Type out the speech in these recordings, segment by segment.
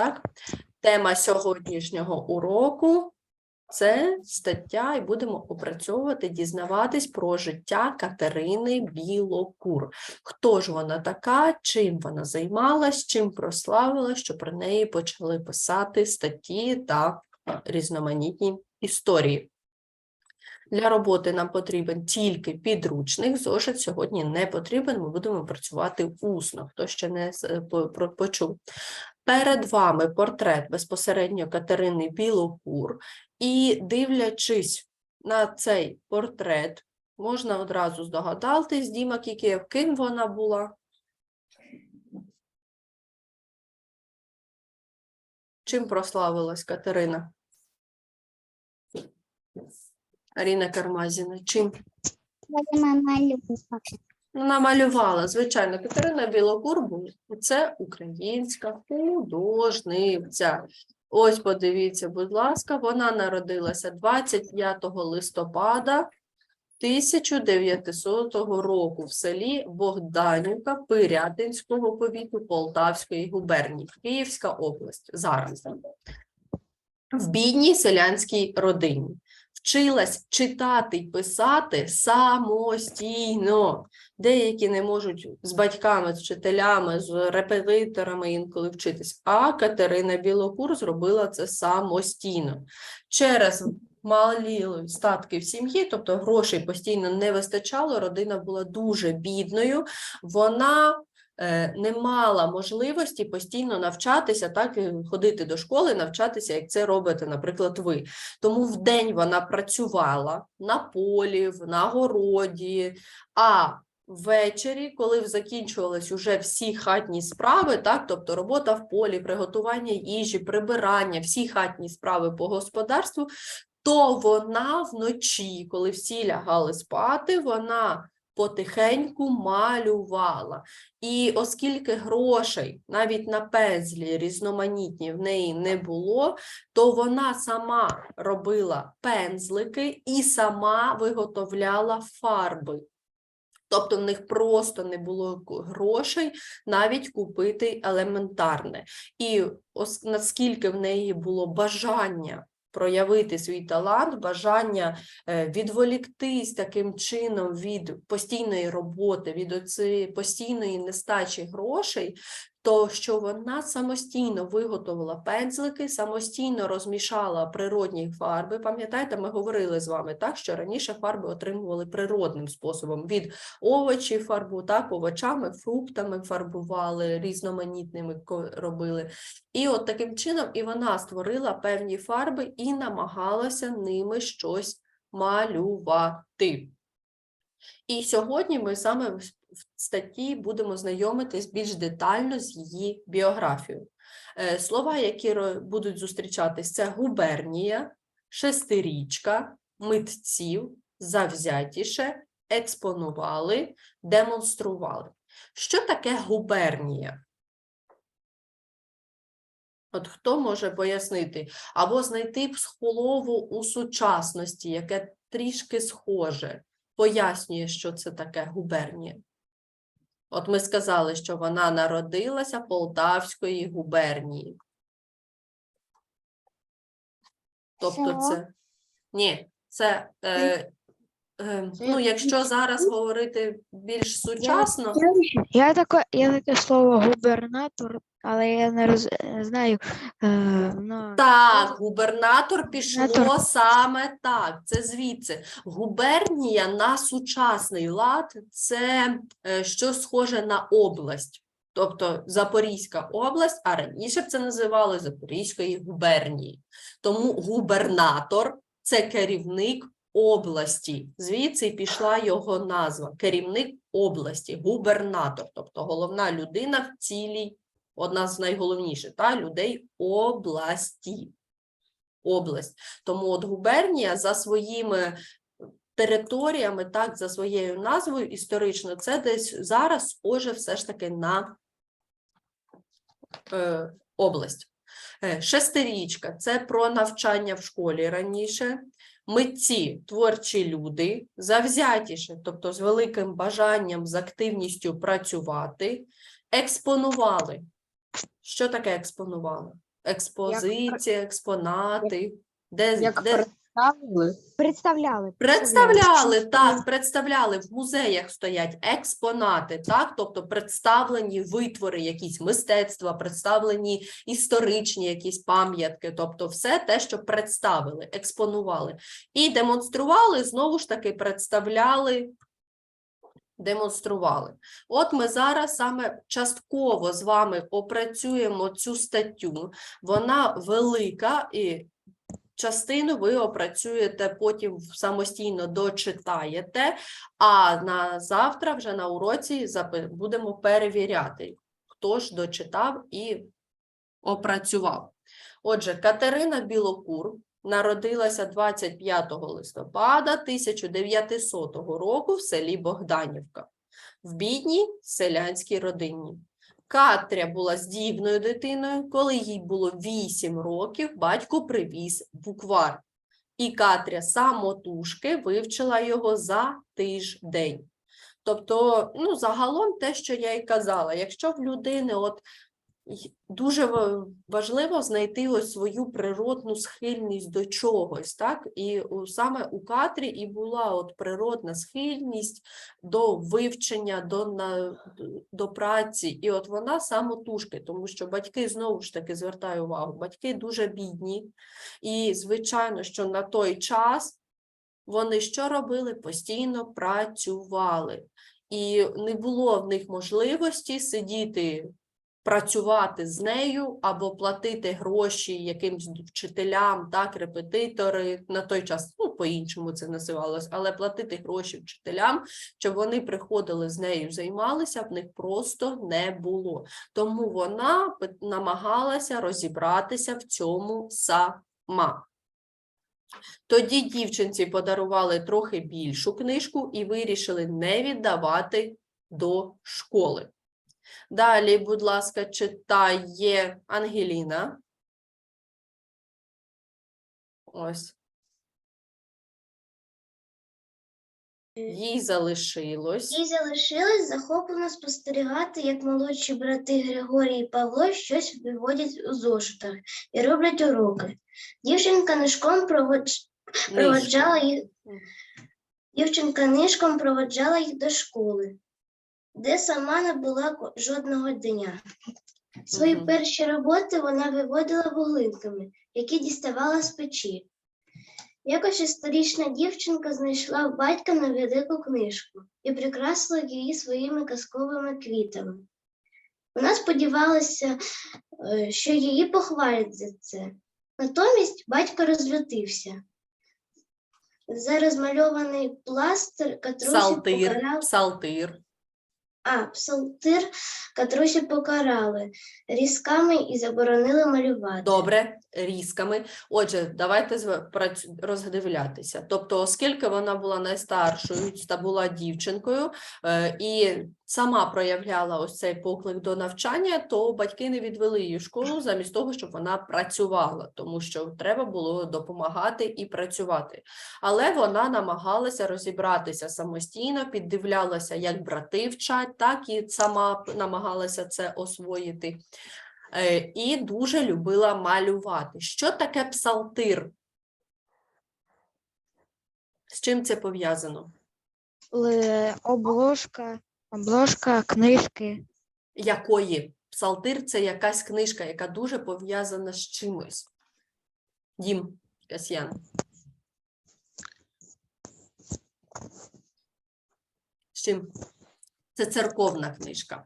так? Тема сьогоднішнього уроку це стаття, і будемо опрацьовувати, дізнаватись про життя Катерини Білокур. Хто ж вона така, чим вона займалась, чим прославила, що про неї почали писати статті та різноманітні історії. Для роботи нам потрібен тільки підручник. Зошит сьогодні не потрібен. Ми будемо працювати усно. Хто ще не про- почув. Перед вами портрет безпосередньо Катерини Білокур. І дивлячись на цей портрет, можна одразу здогадатись, Діма Кікієв, ким вона була. Чим прославилась Катерина? Аріна Кармазіна, чим? Вона малювала, звичайно, Катерина Білокур була. Це українська художниця. Ось подивіться, будь ласка, вона народилася 25 листопада 1900 року в селі Богданівка Пирятинського повіту Полтавської губернії, Київська область. Зараз. В бідній селянській родині. Вчилась читати й писати самостійно. Деякі не можуть з батьками, з вчителями, з репетиторами інколи вчитись. А Катерина Білокур зробила це самостійно. Через малі статки в сім'ї, тобто грошей постійно не вистачало, родина була дуже бідною. Вона не мала можливості постійно навчатися, так і ходити до школи, навчатися, як це робите, наприклад, ви. Тому вдень вона працювала на полі, на городі, а ввечері, коли закінчувались уже всі хатні справи, так, тобто робота в полі, приготування їжі, прибирання, всі хатні справи по господарству, то вона вночі, коли всі лягали спати, вона потихеньку малювала. І оскільки грошей навіть на пензлі різноманітні в неї не було, то вона сама робила пензлики і сама виготовляла фарби. Тобто в них просто не було грошей навіть купити елементарне. І наскільки в неї було бажання проявити свій талант, бажання е, відволіктись таким чином від постійної роботи, від оцієї постійної нестачі грошей, то що вона самостійно виготовила пензлики, самостійно розмішала природні фарби. Пам'ятаєте, ми говорили з вами так, що раніше фарби отримували природним способом від овочів фарбу, так, овочами, фруктами фарбували, різноманітними робили. І от таким чином і вона створила певні фарби і намагалася ними щось малювати. І сьогодні ми саме в статті будемо знайомитись більш детально з її біографією. Е, Слова, які будуть зустрічатись, це губернія, шестирічка, митців, завзятіше, експонували, демонстрували. Що таке губернія? От хто може пояснити? Або знайти слово у сучасності, яке трішки схоже, пояснює, що це таке губернія. От ми сказали, що вона народилася Полтавської губернії. Тобто це ні, це е, ну, якщо зараз говорити більш сучасно, Я таке, я таке слово губернатор, але я не роз, знаю. Е, ну, Так, губернатор пішло Губернатор. саме так. Це звідси. Губернія на сучасний лад це е, щось схоже на область. Тобто Запорізька область, а раніше б це називали Запорізької губернії. Тому губернатор це керівник області. Звідси пішла його назва. Керівник області, губернатор, тобто головна людина в цілій одна з найголовніших та, людей області. Область. Тому от губернія за своїми територіями, так, за своєю назвою історично, це десь зараз схоже все ж таки на е, область. Е, Шестирічка це про навчання в школі раніше. Митці творчі люди, завзятіше, тобто з великим бажанням, з активністю працювати, експонували. Що таке експонували? Експозиція, експонати. Де, Як де представили? Представляли. Представляли, так, представляли. В музеях стоять експонати, так, тобто представлені витвори, якісь мистецтва, представлені історичні якісь пам'ятки, тобто все те, що представили, експонували. І демонстрували, знову ж таки, представляли, демонстрували. От ми зараз саме частково з вами опрацюємо цю статтю. Вона велика і частину ви опрацюєте, потім самостійно дочитаєте, а на завтра вже на уроці будемо перевіряти, хто ж дочитав і опрацював. Отже, Катерина Білокур народилася 25 листопада 1900 року в селі Богданівка в бідній селянській родині. Катря була здібною дитиною. Коли їй було 8 років, батько привіз буквар. І Катря самотужки вивчила його за тиждень. Тобто, ну, загалом те, що я і казала, якщо в людини от дуже важливо знайти ось свою природну схильність до чогось, так? І саме у Катрі і була от природна схильність до вивчення, до, на, до праці. І от вона самотужки, тому що батьки знову ж таки звертаю увагу, батьки дуже бідні. І звичайно, що на той час вони що робили? Постійно працювали. І не було в них можливості сидіти, працювати з нею або платити гроші якимсь вчителям, так, репетитори. На той час, ну, по-іншому це називалось, але платити гроші вчителям, щоб вони приходили з нею, займалися, в них просто не було. Тому вона намагалася розібратися в цьому сама. Тоді дівчинці подарували трохи більшу книжку і вирішили не віддавати до школи. Далі, будь ласка, читає Ангеліна. Ось. Їй залишилось. Їй залишилось захоплено спостерігати, як молодші брати Григорій і Павло щось виводять у зошитах і роблять уроки. Дівчинка нишком проводж... проводжала їх. Дівчинка нишком проводжала їх до школи, де сама не була жодного дня. Свої Мгм. перші роботи вона виводила вуглинками, які діставала з печі. Якось шестирічна дівчинка знайшла в батька невелику книжку і прикрасила її своїми казковими квітами. Вона сподівалася, е, що її похвалять за це. Натомість батько розлютився. За розмальований пластир Катрусі Псалтир, покарав псалтир. А, псалтир Катрусі покарали різками і заборонили малювати. Добре, різками. Отже, давайте роздивлятися. Тобто, оскільки вона була найстаршою та була дівчинкою е, і сама проявляла ось цей поклик до навчання, то батьки не відвели її в школу замість того, щоб вона працювала, тому що треба було допомагати і працювати. Але вона намагалася розібратися самостійно, піддивлялася, як брати вчать, так і сама намагалася це освоїти. Е, і дуже любила малювати. Що таке псалтир? З чим це пов'язано? Обложка, обложка книжки. Якої? Псалтир це якась книжка, яка дуже пов'язана з чимось. Дім Касьян. З чим? Це церковна книжка.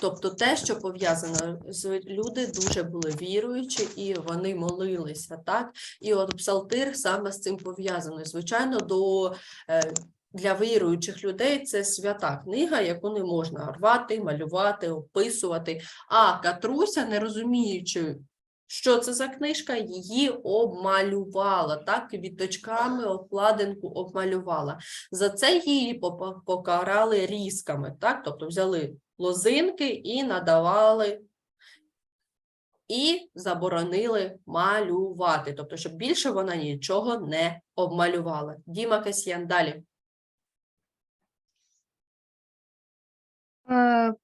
Тобто те, що пов'язано з люди дуже були віруючі і вони молилися, так? І от псалтир саме з цим пов'язаний. Звичайно, до е, для віруючих людей це свята книга, яку не можна рвати, малювати, описувати. А Катруся, не розуміючи, що це за книжка, її обмалювала, так, квіточками обкладинку обмалювала. За це її покарали різками, так, тобто взяли лозинки і надавали. І заборонили малювати, тобто, щоб більше вона нічого не обмалювала. Діма Касьян, далі. Е,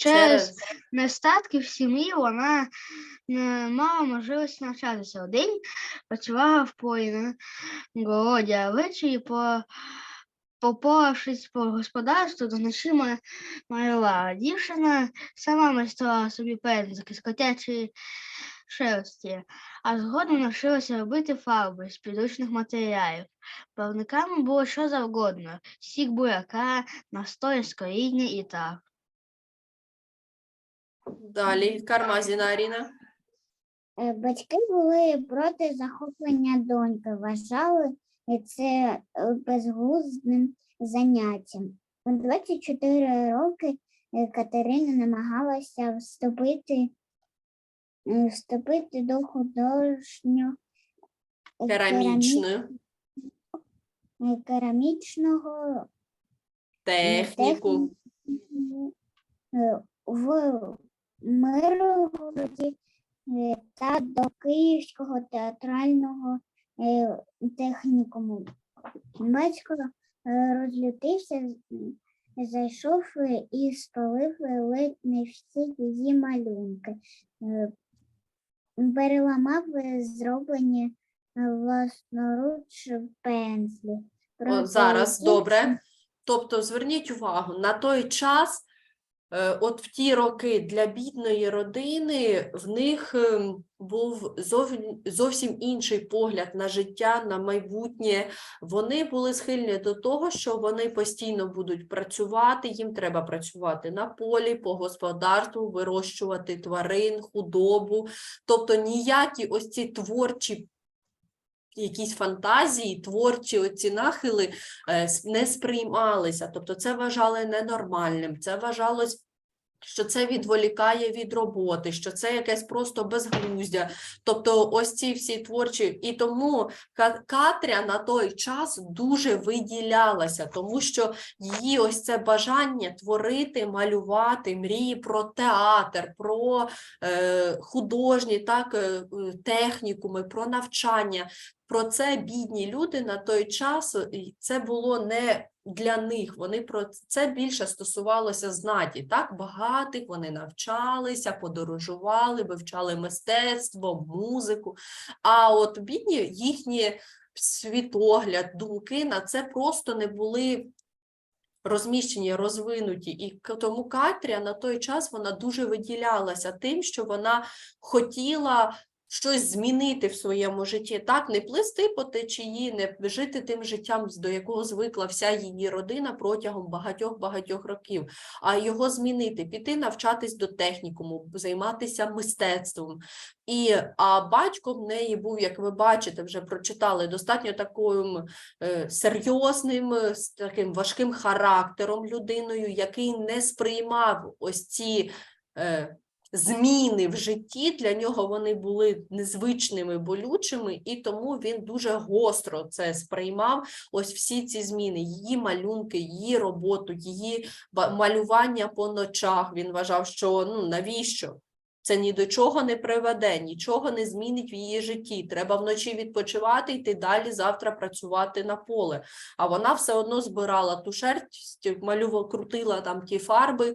Через нестатки в сім'ї вона не мала можливості навчатися. Один працювала в полі на городі, а ввечері по по господарству, до ночі ма- Дівчина сама майструвала собі пензики з котячої шерсті, а згодом навчилася робити фарби з підручних матеріалів. Плавниками було що завгодно: сік буряка, настой з коріння і так. Далі Кармазіна Аріна. Е, Батьки були проти захоплення доньки, вважали це е, безглуздим заняттям. У 24 роки е, Катерина намагалася вступити, вступити до художньо е, Керамічною. керамі- е, керамічного Техніку. е, в Миргороді е, та до Київського театрального технікуму. Батько розлютився, зайшов і спалив ледь не всі її малюнки. Переламав е, зроблені е, власноруч пензлі. О, зараз добре. Тобто, зверніть увагу, на той час, от в ті роки для бідної родини, в них ем, був зовсім інший погляд на життя, на майбутнє. Вони були схильні до того, що вони постійно будуть працювати, їм треба працювати на полі, по господарству, вирощувати тварин, худобу. Тобто ніякі ось ці творчі якісь фантазії, творчі оці нахили е, не сприймалися. Тобто це вважали ненормальним, це вважалось. Що це відволікає від роботи, що це якесь просто безглуздя. Тобто, ось ці всі творчі, і тому Катря на той час дуже виділялася, тому що її ось це бажання творити, малювати, мрії про театр, про е, художні так, е, е, технікуми, про навчання. Про це бідні люди на той час це було не для них. Вони про це більше стосувалося знаті. Так, багатих вони навчалися, подорожували, вивчали мистецтво, музику. А от бідні їхні світогляд, думки на це просто не були розміщені, розвинуті. І тому Катря на той час вона дуже виділялася тим, що вона хотіла щось змінити в своєму житті, так, не плисти по течії, не жити тим життям, до якого звикла вся її родина протягом багатьох-багатьох років, а його змінити, піти навчатись до технікуму, займатися мистецтвом. І, а батько в неї був, як ви бачите, вже прочитали, достатньо таким е, серйозним, з таким важким характером людиною, який не сприймав ось ці е, зміни в житті. Для нього вони були незвичними, болючими, і тому він дуже гостро це сприймав. Ось всі ці зміни, її малюнки, її роботу, її малювання по ночах. Він вважав, що ну навіщо? Це ні до чого не приведе, нічого не змінить в її житті. Треба вночі відпочивати, йти далі завтра працювати на поле. А вона все одно збирала ту шерсть, малювала, крутила там ті фарби,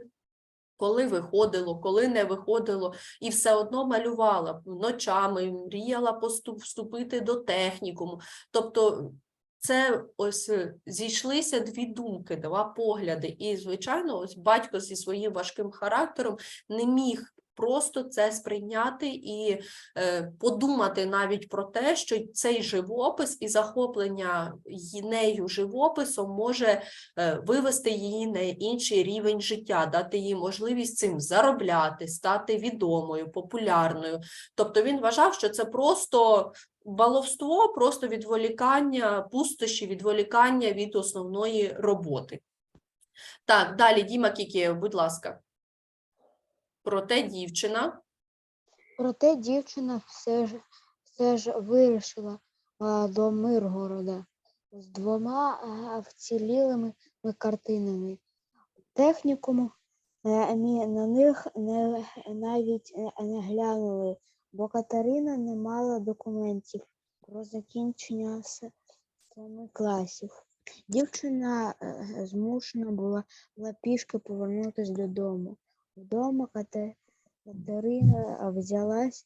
коли виходило, коли не виходило, і все одно малювала ночами, мріяла вступити до технікуму. Тобто це ось е, зійшлися дві думки, два погляди. І, звичайно, ось батько зі своїм важким характером не міг просто це сприйняти і е, подумати навіть про те, що цей живопис і захоплення нею живописом може е, вивести її на інший рівень життя, дати їй можливість цим заробляти, стати відомою, популярною. Тобто він вважав, що це просто баловство, просто відволікання, пустощі, відволікання від основної роботи. Так, далі Діма Кікієв, будь ласка. Проте дівчина Проте дівчина все ж, все ж вирішила а, до Миргорода з двома а, вцілілими картинами. Технікуму е, на них не, навіть не- глянули, бо Катерина не мала документів про закінчення семи класів. Дівчина е, змушена була, була пішки повернутися додому. Вдома Кате- Катерина взялася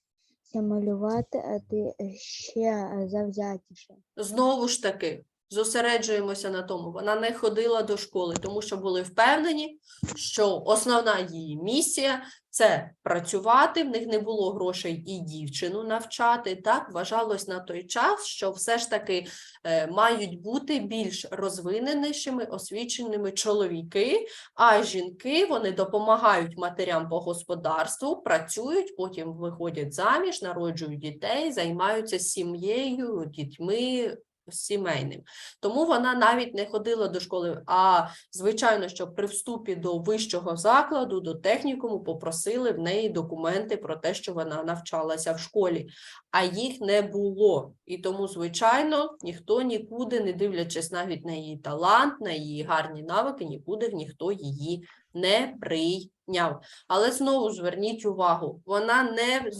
малювати, а ти ще завзятіше. Знову ж таки, зосереджуємося на тому. Вона не ходила до школи, тому що були впевнені, що основна її місія це працювати. В них не було грошей і дівчину навчати. Так вважалось на той час, що все ж таки е, мають бути більш розвиненішими, освіченими чоловіки, а жінки вони допомагають матерям по господарству, працюють, потім виходять заміж, народжують дітей, займаються сім'єю, дітьми. Сімейним, тому вона навіть не ходила до школи. А звичайно, що при вступі до вищого закладу, до технікуму, попросили в неї документи про те, що вона навчалася в школі, а їх не було. І тому, звичайно, ніхто нікуди, не дивлячись навіть на її талант, на її гарні навики, нікуди ніхто її не прийняв. Але знову зверніть увагу, вона не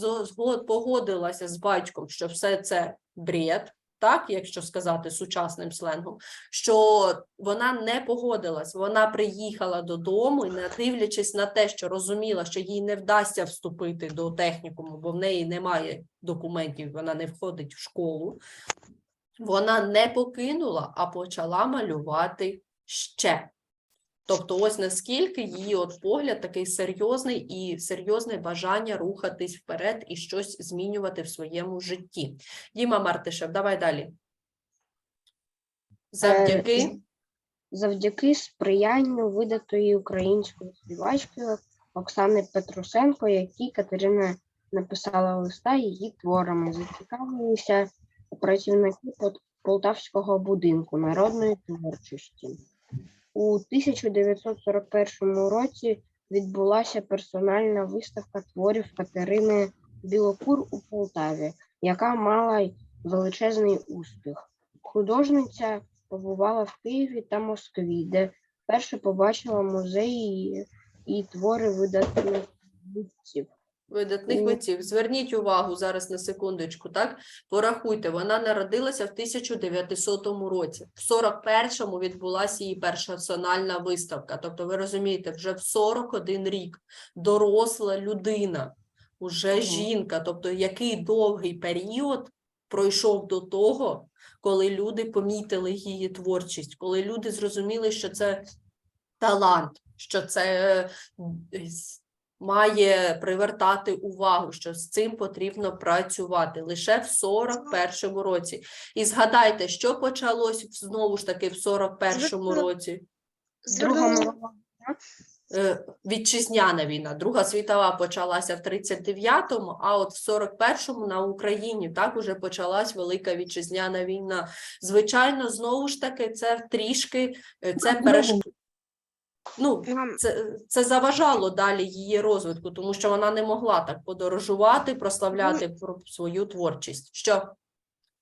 погодилася з батьком, що все це бред. Так, якщо сказати сучасним сленгом, що вона не погодилась, вона приїхала додому і, не дивлячись на те, що розуміла, що їй не вдасться вступити до технікуму, бо в неї немає документів, вона не входить в школу. Вона не покинула, а почала малювати ще. Тобто, ось наскільки її от погляд такий серйозний і серйозне бажання рухатись вперед і щось змінювати в своєму житті. Діма Мартишев, давай далі. Завдяки. Завдяки сприянню видатої української співачки Оксани Петрусенко, якій Катерина написала листа її творами, зацікавилися працівники Полтавського будинку народної творчості. У 1941 році відбулася персональна виставка творів Катерини Білокур у Полтаві, яка мала величезний успіх. Художниця побувала в Києві та Москві, де вперше побачила музеї і твори видатних митців. Видатних митців. Зверніть увагу зараз на секундочку, так? Порахуйте, вона народилася в 1900 році. В 41-му відбулася її персональна виставка. Тобто, ви розумієте, вже в 41 рік доросла людина, уже Мгм. жінка. Тобто, який довгий період пройшов до того, коли люди помітили її творчість, коли люди зрозуміли, що це талант, що це е, має привертати увагу, що з цим потрібно працювати лише в 41-му році. І згадайте, що почалось знову ж таки в 41-му році. Друга Е, Вітчизняна війна, Друга світова почалася в 39-му, а от в 41-му на Україні так уже почалась Велика Вітчизняна війна. Звичайно, знову ж таки, це трішки е, це переш... ну, це, це заважало далі її розвитку, тому що вона не могла так подорожувати, прославляти про свою творчість. Що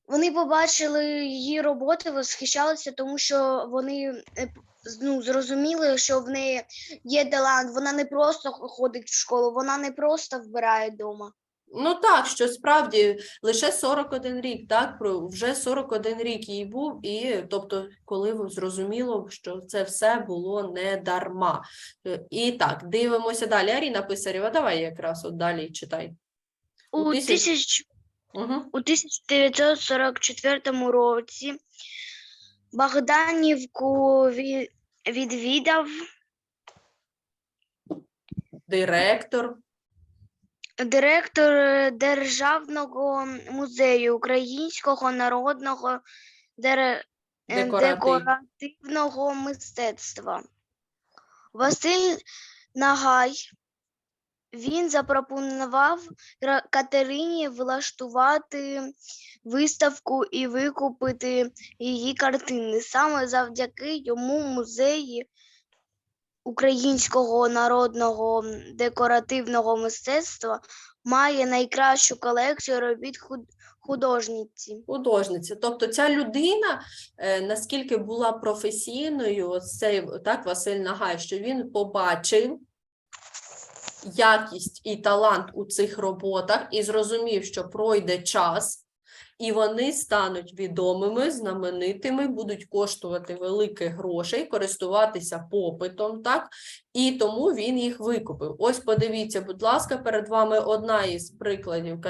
Вони побачили її роботи, восхищалися, тому що вони е, ну, зрозуміли, що в неї є талант. Вона не просто ходить в школу, вона не просто вбирає вдома. Ну так, що справді лише 41 рік, так, вже 41 рік їй був, і тобто, коли зрозуміло, що це все було не дарма. Е, І так, дивимося далі. Аріна Писарєва, давай якраз от далі читай. У У, тисяч- тисяч... Угу. у 1944 році Богданівку відвідав Директор. Директор е, Державного музею українського народного дере- е, Декоратив. декоративного мистецтва. Василь Нагай. Він запропонував Катерині влаштувати виставку і викупити її картини. Саме завдяки йому музеї українського народного декоративного мистецтва має найкращу колекцію робіт худ- художниці. художниця. Тобто ця людина, е, наскільки була професійною, цей так, Василь Нагай, що він побачив якість і талант у цих роботах і зрозумів, що пройде час, і вони стануть відомими, знаменитими, будуть коштувати великих грошей, користуватися попитом, так? І тому він їх викупив. Ось подивіться, будь ласка, перед вами одна із прикладів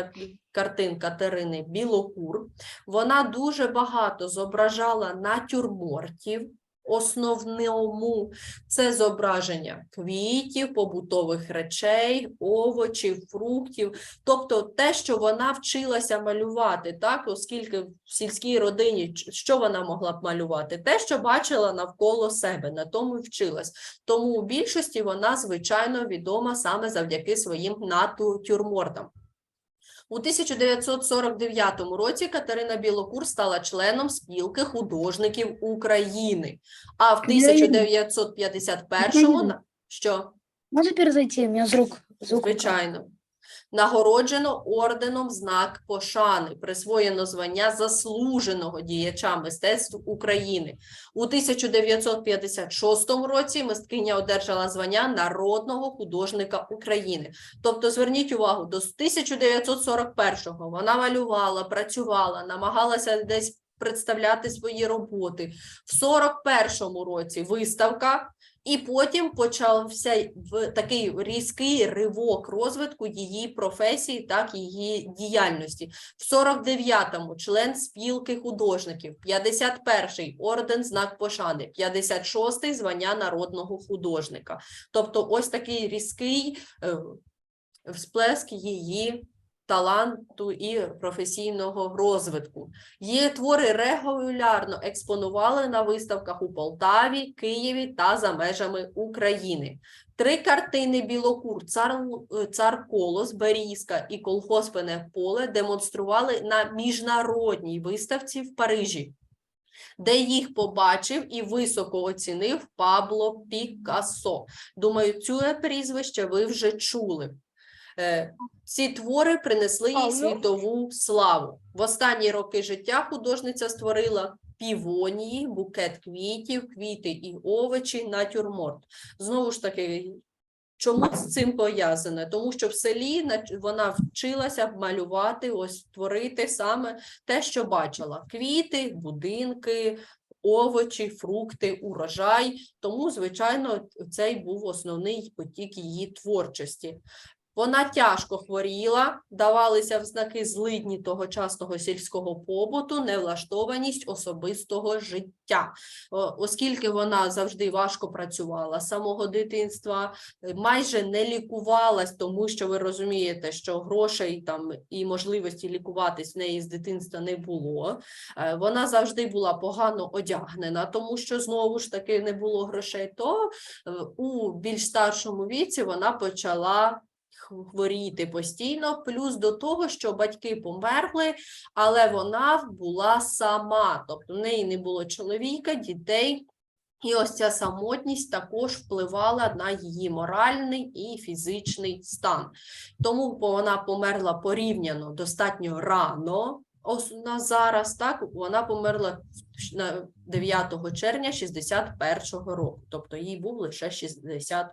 картин Катерини Білокур. Вона дуже багато зображала натюрмортів. Основному це зображення квітів, побутових речей, овочів, фруктів, тобто те, що вона вчилася малювати, так, оскільки в сільській родині що вона могла б малювати? Те, що бачила навколо себе, на тому вчилась. Тому у більшості вона, звичайно, відома саме завдяки своїм натюрмортам. У 1949 році Катерина Білокур стала членом спілки художників України. А в 1951-му на- що Можно перезайти? У мене звук. звук звичайно нагороджено орденом знак пошани, присвоєно звання заслуженого діяча мистецтв України. У 1956 році мисткиня одержала звання народного художника України. Тобто, зверніть увагу, до 1941-го вона малювала, працювала, намагалася десь представляти свої роботи. В 41-му році виставка, і потім почався в такий різкий ривок розвитку її професії, так її діяльності. В 49-му член спілки художників, 51-й орден знак пошани, 56-й звання народного художника. Тобто, ось такий різкий е, всплеск її таланту і професійного розвитку. Її твори регулярно експонували на виставках у Полтаві, Києві та за межами України. Три картини Білокур, цар, е, цар Колос, Берізка і Колхозпене поле демонстрували на міжнародній виставці в Парижі, де їх побачив і високо оцінив Пабло Пікассо. Думаю, цю прізвище ви вже чули. Е, Ці твори принесли їй світову славу. В останні роки життя художниця створила півонії, букет квітів, квіти і овочі, натюрморт. Знову ж таки, чому з цим пов'язане? Тому що в селі вона вчилася малювати, ось творити саме те, що бачила: квіти, будинки. Овочі, фрукти, урожай. Тому, звичайно, цей був основний потік її творчості. Вона тяжко хворіла, давалися взнаки злидні тогочасного сільського побуту, невлаштованість особистого життя. Оскільки вона завжди важко працювала з самого дитинства, е, майже не лікувалась, тому що ви розумієте, що грошей там і можливості лікуватись в неї з дитинства не було. Е, Вона завжди була погано одягнена, тому що знову ж таки не було грошей. То е, у більш старшому віці вона почала хворіти постійно, плюс до того, що батьки померли, але вона була сама, тобто в неї не було чоловіка, дітей. І ось ця самотність також впливала на її моральний і фізичний стан. Тому вона померла порівняно достатньо рано. Ось на зараз так вона померла в- 9 червня 61-го року, тобто їй був лише 60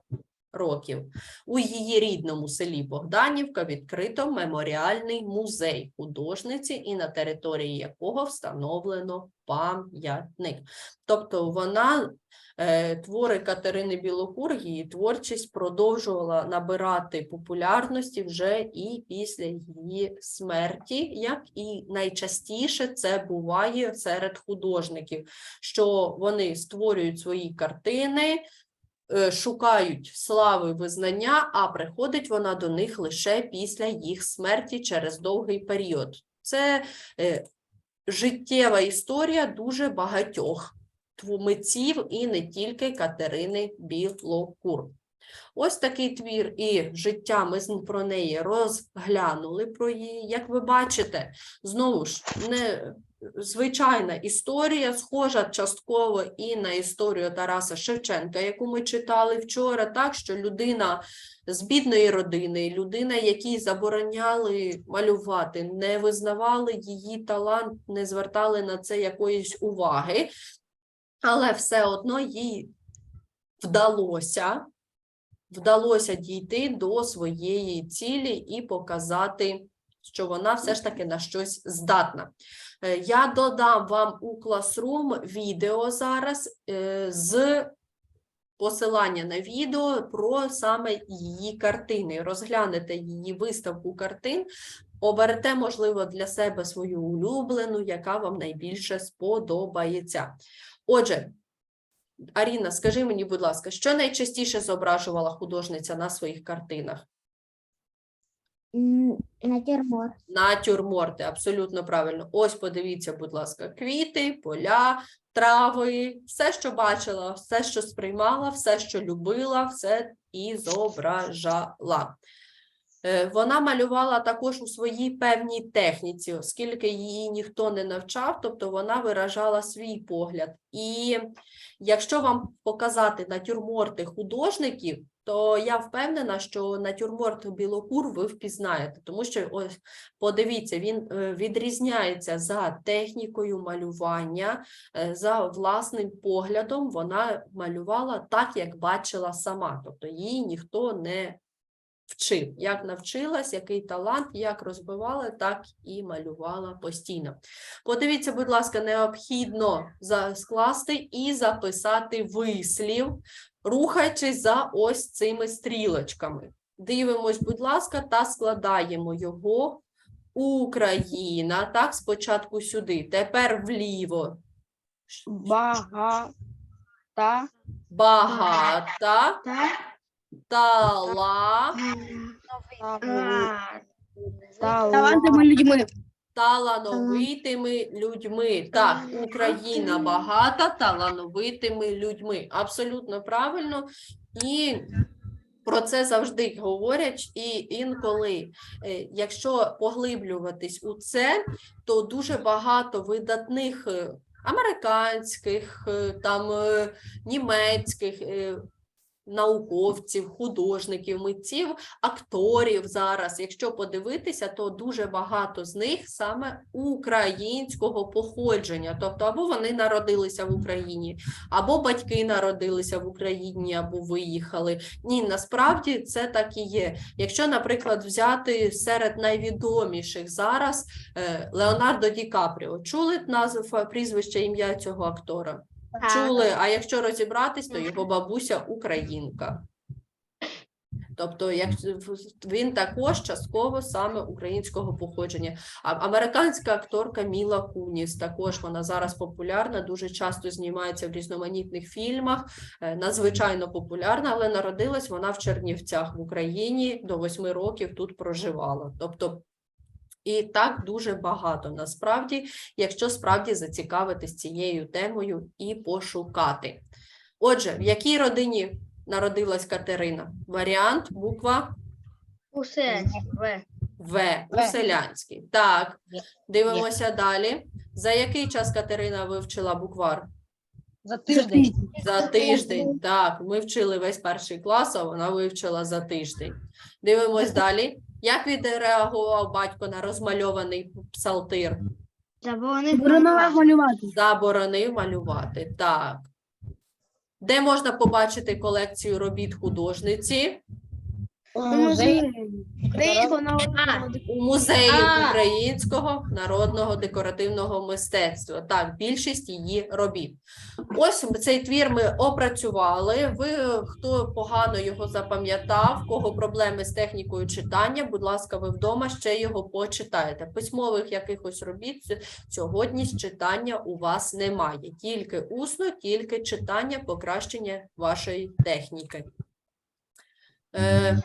років. У її рідному селі Богданівка відкрито меморіальний музей художниці, і на території якого встановлено пам'ятник. Тобто вона е, твори Катерини Білокур, її творчість продовжувала набирати популярності вже і після її смерті, як і найчастіше це буває серед художників, що вони створюють свої картини шукають слави визнання, а приходить вона до них лише після їх смерті через довгий період. Це е, життєва історія дуже багатьох митців і не тільки Катерини Білокур. Ось такий твір і життя ми про неї розглянули про її. Як ви бачите, знову ж не звичайна історія, схожа частково і на історію Тараса Шевченка, яку ми читали вчора, так що людина з бідної родини, людина, якій забороняли малювати, не визнавали її талант, не звертали на це якоїсь уваги, але все одно їй вдалося, вдалося дійти до своєї цілі і показати що вона все ж таки на щось здатна. Е, Я додам вам у Classroom відео зараз е, з посилання на відео про саме її картини. Розглянете її виставку картин, оберете, можливо, для себе свою улюблену, яка вам найбільше сподобається. Отже, Аріна, скажи мені, будь ласка, що найчастіше зображувала художниця на своїх картинах? Натюрморт. Натюрморти, абсолютно правильно. Ось подивіться, будь ласка, квіти, поля, трави, все, що бачила, все, що сприймала, все, що любила, все і зображала. Е, Вона малювала також у своїй певній техніці, оскільки її ніхто не навчав, тобто вона виражала свій погляд. І якщо вам показати натюрморти художників, то я впевнена, що натюрморт Білокур ви впізнаєте, тому що ось подивіться, він е, відрізняється за технікою малювання, е, за власним поглядом. Вона малювала так, як бачила сама, тобто її ніхто не вчив. Як навчилась, який талант, як розбивала, так і малювала постійно. Подивіться, будь ласка, необхідно скласти і записати вислів, рухаючись за ось цими стрілочками. Дивимось, будь ласка, та складаємо його. Україна, так, спочатку сюди, тепер вліво. Багата. Багата, Так. Тала, Талантами людьми. талановитими людьми. Так, Україна багата талановитими людьми. Абсолютно правильно. І про це завжди говорять, і інколи, е, якщо поглиблюватись у це, то дуже багато видатних е, американських, е, там німецьких науковців, художників, митців, акторів зараз. Якщо подивитися, то дуже багато з них саме українського походження. Тобто, або вони народилися в Україні, або батьки народилися в Україні, або виїхали. Ні, насправді це так і є. Якщо, наприклад, взяти серед найвідоміших зараз е, Леонардо Ді Капріо, чули назву прізвище ім'я цього актора? Чули, а якщо розібратись, то його бабуся українка. Тобто, як він також частково саме українського походження. А американська акторка Міла Куніс також вона зараз популярна, дуже часто знімається в різноманітних фільмах, е, надзвичайно популярна, але народилась вона в Чернівцях в Україні до восьми років тут проживала. Тобто, і так дуже багато насправді, якщо справді зацікавитись цією темою і пошукати. Отже, в якій родині народилась Катерина? Варіант, буква. В. В. У селянській. Так, Є. дивимося далі. За який час Катерина вивчила буквар? За тиждень. За тиждень. Так, ми вчили весь перший клас, а вона вивчила за тиждень. Дивимось далі. Як відреагував батько на розмальований псалтир? Заборонив малювати. Заборонив малювати. Так. Де можна побачити колекцію робіт художниці? У музеї. Українського народного У музеї А. українського народного декоративного мистецтва. Так, більшість її робіт. Ось цей твір ми опрацювали. Ви, хто погано його запам'ятав, кого проблеми з технікою читання, будь ласка, ви вдома ще його почитаєте. Письмових якихось робіт сьогодні з читання у вас немає. Тільки усно, тільки читання, покращення вашої техніки. Е,